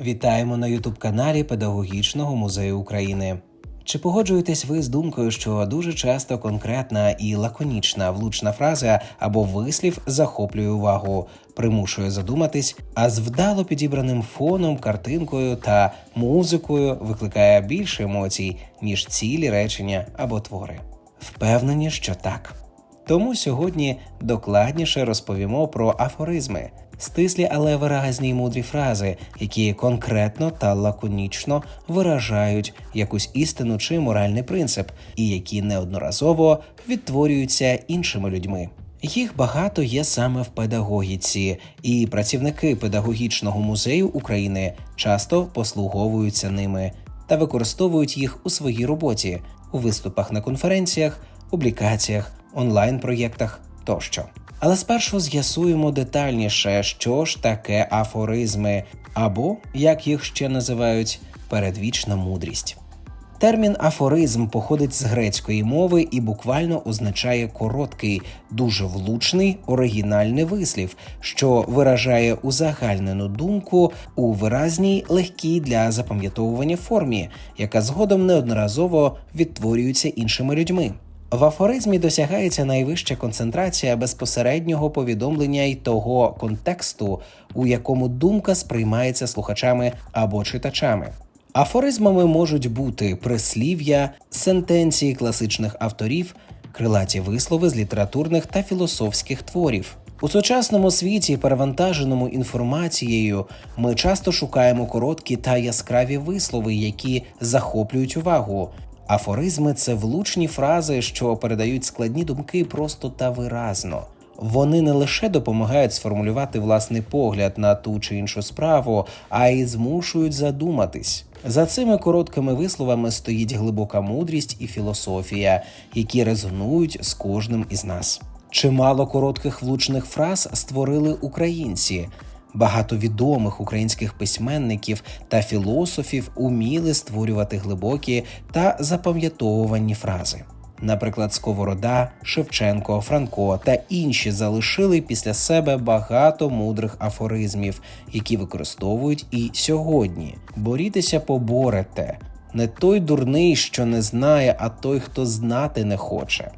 Вітаємо на Ютуб-каналі Педагогічного музею України. Чи погоджуєтесь ви з думкою, що дуже часто конкретна і лаконічна влучна фраза або вислів захоплює увагу, примушує задуматись, а з вдало підібраним фоном, картинкою та музикою викликає більше емоцій, ніж цілі речення або твори? Впевнені, що так. Тому сьогодні докладніше розповімо про афоризми, стислі, але виразні й мудрі фрази, які конкретно та лаконічно виражають якусь істину чи моральний принцип, і які неодноразово відтворюються іншими людьми. Їх багато є саме в педагогіці, і працівники педагогічного музею України часто послуговуються ними та використовують їх у своїй роботі у виступах на конференціях, публікаціях, онлайн-проєктах тощо. Але спершу з'ясуємо детальніше, що ж таке афоризми, або як їх ще називають передвічна мудрість. Термін афоризм походить з грецької мови і буквально означає короткий, дуже влучний оригінальний вислів, що виражає узагальнену думку у виразній, легкій для запам'ятовування формі, яка згодом неодноразово відтворюється іншими людьми. В афоризмі досягається найвища концентрація безпосереднього повідомлення й того контексту, у якому думка сприймається слухачами або читачами. Афоризмами можуть бути прислів'я, сентенції класичних авторів, крилаті вислови з літературних та філософських творів. У сучасному світі, перевантаженому інформацією, ми часто шукаємо короткі та яскраві вислови, які захоплюють увагу. Афоризми це влучні фрази, що передають складні думки просто та виразно. Вони не лише допомагають сформулювати власний погляд на ту чи іншу справу, а й змушують задуматись. За цими короткими висловами стоїть глибока мудрість і філософія, які резонують з кожним із нас. Чимало коротких влучних фраз створили українці. Багато відомих українських письменників та філософів уміли створювати глибокі та запам'ятовувані фрази. Наприклад, Сковорода, Шевченко, Франко та інші залишили після себе багато мудрих афоризмів, які використовують і сьогодні. Борітеся, поборете. Не той дурний, що не знає, а той, хто знати не хоче.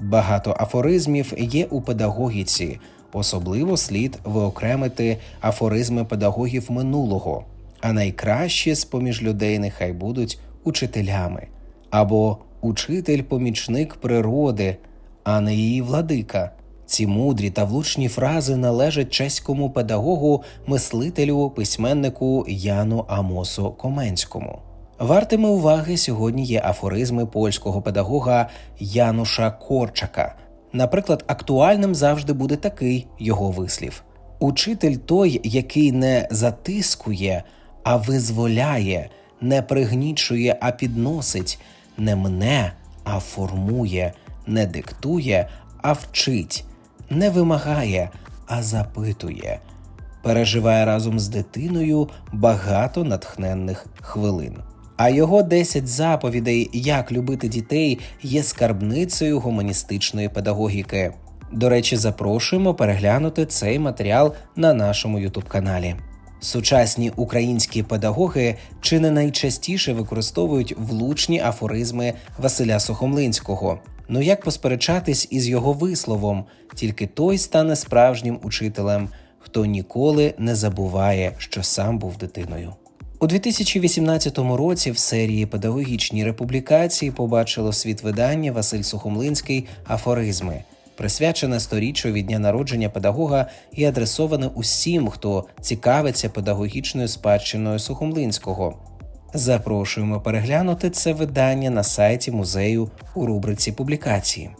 Багато афоризмів є у педагогіці. Особливо слід виокремити афоризми педагогів минулого, а найкращі з поміж людей нехай будуть учителями або учитель-помічник природи, а не її владика. Ці мудрі та влучні фрази належать чеському педагогу, мислителю, письменнику Яну Амосу Коменському. Вартими уваги сьогодні є афоризми польського педагога Януша Корчака. Наприклад, актуальним завжди буде такий його вислів: Учитель той, який не затискує, а визволяє, не пригнічує, а підносить, не мне, а формує, не диктує, а вчить, не вимагає, а запитує, переживає разом з дитиною багато натхненних хвилин. А його 10 заповідей, як любити дітей, є скарбницею гуманістичної педагогіки. До речі, запрошуємо переглянути цей матеріал на нашому ютуб-каналі. Сучасні українські педагоги чи не найчастіше використовують влучні афоризми Василя Сухомлинського. Ну як посперечатись із його висловом, тільки той стане справжнім учителем, хто ніколи не забуває, що сам був дитиною. У 2018 році в серії педагогічні републікації побачило світ видання Василь Сухомлинський Афоризми, присвячене сторіччю від дня народження педагога і адресоване усім, хто цікавиться педагогічною спадщиною Сухомлинського. Запрошуємо переглянути це видання на сайті музею у рубриці публікації.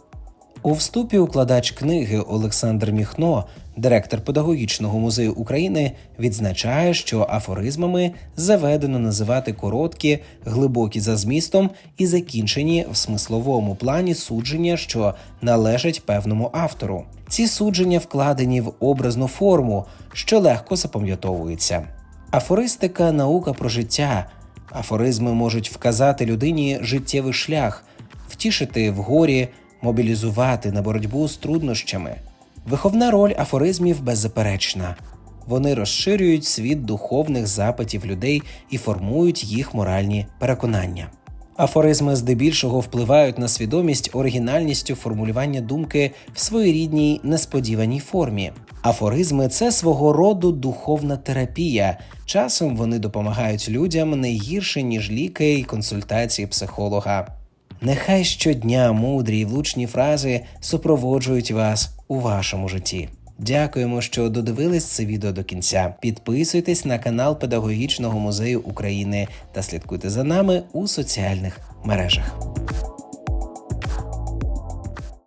У вступі укладач книги Олександр Міхно, директор педагогічного музею України, відзначає, що афоризмами заведено називати короткі, глибокі за змістом і закінчені в смисловому плані судження, що належать певному автору. Ці судження вкладені в образну форму, що легко запам'ятовується. Афористика наука про життя. Афоризми можуть вказати людині життєвий шлях, втішити в горі мобілізувати на боротьбу з труднощами. Виховна роль афоризмів беззаперечна. Вони розширюють світ духовних запитів людей і формують їх моральні переконання. Афоризми здебільшого впливають на свідомість оригінальністю формулювання думки в своєрідній несподіваній формі. Афоризми це свого роду духовна терапія. Часом вони допомагають людям не гірше, ніж ліки і консультації психолога. Нехай щодня мудрі й влучні фрази супроводжують вас у вашому житті. Дякуємо, що додивились це відео до кінця. Підписуйтесь на канал Педагогічного музею України та слідкуйте за нами у соціальних мережах.